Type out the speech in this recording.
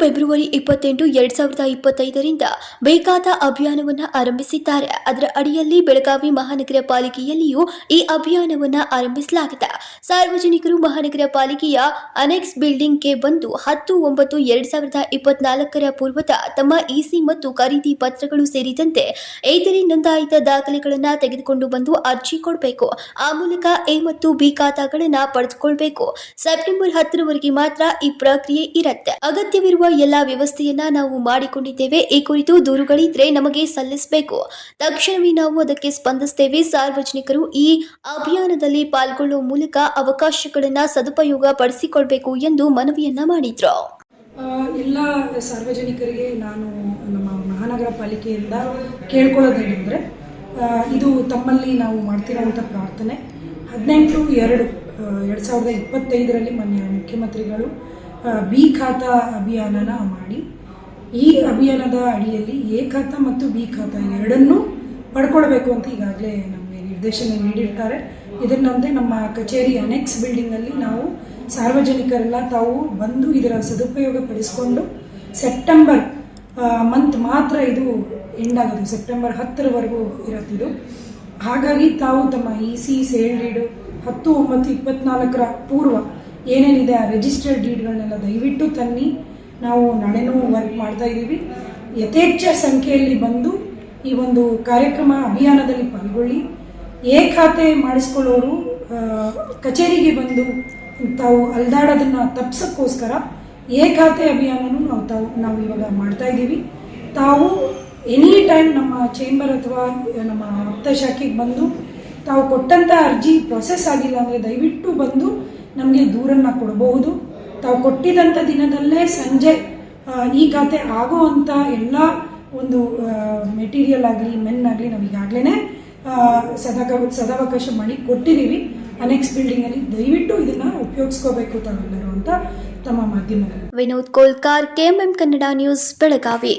February ಇಪ್ಪತ್ತೆಂಟು, ಎರಡ್ ಸಾವಿರದ ಇಪ್ಪತ್ತೈದರಿಂದ ಬೇಕಾದ ಅಭಿಯಾನವನ್ನು ಆರಂಭಿಸಿದ್ದಾರೆ. ಅದರ ಅಡಿಯಲ್ಲಿ ಬೆಳಗಾವಿ ಮಹಾನಗರ ಪಾಲಿಕೆಯಲ್ಲಿಯೂ ಈ ಅಭಿಯಾನವನ್ನು ಆರಂಭಿಸಲಾಗಿದೆ. ಸಾರ್ವಜನಿಕರು ಮಹಾನಗರ ಪಾಲಿಕೆಯ ಅನೆಕ್ಸ್ ಬಿಲ್ಡಿಂಗ್ಗೆ ಬಂದು ಹತ್ತು ಒಂಬತ್ತು ಎರಡ್ ಸಾವಿರದ ಇಪ್ಪತ್ನಾಲ್ಕರ ಪೂರ್ವದ ತಮ್ಮ ಇಸಿ ಮತ್ತು ಖರೀದಿ ಪತ್ರಗಳು ಸೇರಿದಂತೆ ಏತರಿ ನೋಂದಾಯಿತ ದಾಖಲೆಗಳನ್ನು ತೆಗೆದುಕೊಂಡು ಬಂದು ಅರ್ಜಿ ಕೊಡಬೇಕು. ಆ ಮೂಲಕ ಎ ಮತ್ತು ಬಿ ಖಾತಾಗಳನ್ನು ಪಡೆದುಕೊಳ್ಬೇಕು. ಸೆಪ್ಟೆಂಬರ್ ಹತ್ತರವರೆಗೆ ಮಾತ್ರ ಈ ಪ್ರಕ್ರಿಯೆ ಇರುತ್ತೆ. ಅಗತ್ಯವಿರುವ ಎಲ್ಲಾ ವ್ಯವಸ್ಥೆಯನ್ನ ನಾವು ಮಾಡಿಕೊಂಡಿದ್ದೇವೆ. ಈ ಕುರಿತು ದೂರುಗಳಿದ್ರೆ ನಮಗೆ ಸಲ್ಲಿಸಬೇಕು. ತಕ್ಷಣವೇ ನಾವು ಅದಕ್ಕೆ ಸ್ಪಂದಿಸ್ತೇವೆ. ಸಾರ್ವಜನಿಕರು ಈ ಅಭಿಯಾನದಲ್ಲಿ ಪಾಲ್ಗೊಳ್ಳುವ ಮೂಲಕ ಅವಕಾಶಗಳನ್ನ ಸದುಪಯೋಗ ಪಡಿಸಿಕೊಳ್ಬೇಕು ಎಂದು ಮನವಿಯನ್ನ ಮಾಡಿದ್ರು. ಎಲ್ಲ ಸಾರ್ವಜನಿಕರಿಗೆ ನಾನು ನಮ್ಮ ಮಹಾನಗರ ಪಾಲಿಕೆಯಿಂದ ಕೇಳ್ಕೊಳ್ಳೋದೇನೆಂದರೆ ಇದು ತಮ್ಮಲ್ಲಿ ನಾವು ಮಾಡ್ತಿರೋವಂಥ ಪ್ರಾರ್ಥನೆ. ಹದಿನೆಂಟು ಎರಡು ಎರಡು ಸಾವಿರದ ಇಪ್ಪತ್ತೈದರಲ್ಲಿ ಮಾನ್ಯ ಮುಖ್ಯಮಂತ್ರಿಗಳು ಬಿ ಖಾತಾ ಅಭಿಯಾನನ ಮಾಡಿ. ಈ ಅಭಿಯಾನದ ಅಡಿಯಲ್ಲಿ ಎ ಖಾತಾ ಮತ್ತು ಬಿ ಖಾತಾ ಎರಡನ್ನೂ ಪಡ್ಕೊಳ್ಬೇಕು ಅಂತ ಈಗಾಗಲೇ ನಮಗೆ ನಿರ್ದೇಶನ ನೀಡಿರ್ತಾರೆ. ಇದನ್ನಂತೆ ನಮ್ಮ ಕಚೇರಿ ಅನೆಕ್ಸ್ ಬಿಲ್ಡಿಂಗಲ್ಲಿ ನಾವು ಸಾರ್ವಜನಿಕರೆಲ್ಲ ತಾವು ಬಂದು ಇದರ ಸದುಪಯೋಗ ಪಡಿಸಿಕೊಂಡು ಸೆಪ್ಟೆಂಬರ್ ಮಂತ್ ಮಾತ್ರ ಇದು ಎಂಡ್ ಆಗೋದು. ಸೆಪ್ಟೆಂಬರ್ ಹತ್ತರವರೆಗೂ ಇರತ್ತಿದು ಹಾಗಾಗಿ ತಾವು ತಮ್ಮ ಇ ಸಿ ಸೇಲ್ ಡೀಡು ಹತ್ತು ಒಂಬತ್ತು ಇಪ್ಪತ್ನಾಲ್ಕರ ಪೂರ್ವ ಏನೇನಿದೆ ಆ ರಿಜಿಸ್ಟರ್ಡ್ ಡೀಡ್ಗಳನ್ನೆಲ್ಲ ದಯವಿಟ್ಟು ತನ್ನಿ. ನಾವು ನಾಳೆನೂ ವರ್ಕ್ ಮಾಡ್ತಾ ಇದ್ದೀವಿ. ಯಥೇಚ್ಛ ಸಂಖ್ಯೆಯಲ್ಲಿ ಬಂದು ಈ ಒಂದು ಕಾರ್ಯಕ್ರಮ ಅಭಿಯಾನದಲ್ಲಿ ಪಾಲ್ಗೊಳ್ಳಿ. ಎ ಖಾತೆ ಮಾಡಿಸ್ಕೊಳ್ಳೋರು ಕಚೇರಿಗೆ ಬಂದು ತಾವು ಅಲ್ದಾಡೋದನ್ನು ತಪ್ಪಿಸೋಕ್ಕೋಸ್ಕರ ಎ ಖಾತೆ ಅಭಿಯಾನನೂ ನಾವು ತಾವು, ನಾವು ಇವಾಗ ಮಾಡ್ತಾ ಇದ್ದೀವಿ. ತಾವು ಎನಿ ಟೈಮ್ ನಮ್ಮ ಚೇಂಬರ್ ಅಥವಾ ನಮ್ಮ ಆಪ್ತ ಶಾಖೆಗೆ ಬಂದು ತಾವು ಕೊಟ್ಟಂಥ ಅರ್ಜಿ ಪ್ರೊಸೆಸ್ ಆಗಿಲ್ಲ ಅಂದರೆ ದಯವಿಟ್ಟು ಬಂದು ನಮಗೆ ದೂರನ್ನು ಕೊಡಬಹುದು. ತಾವು ಕೊಟ್ಟಿದ್ದಂಥ ದಿನದಲ್ಲೇ ಸಂಜೆ ಈ ಗಾತೆ ಆಗೋ ಅಂಥ ಎಲ್ಲ ಒಂದು ಮೆಟೀರಿಯಲ್ ಆಗಲಿ ಮೆನ್ ಆಗಲಿ ನಾವು ಈಗಾಗಲೇ ಸದಾಕ ಸದಾವಕಾಶ ಮಾಡಿ ಕೊಟ್ಟಿದ್ದೀವಿ ಅನೆಕ್ಸ್ ಬಿಲ್ಡಿಂಗಲ್ಲಿ ದಯವಿಟ್ಟು ಇದನ್ನು ಉಪಯೋಗಿಸ್ಕೋಬೇಕು ತಾವೆಲ್ಲರೂ ಅಂತ ತಮ್ಮ ಮಾಧ್ಯಮದಲ್ಲಿ. Vinod Kolkar, KMM Kannada news, Belagavi.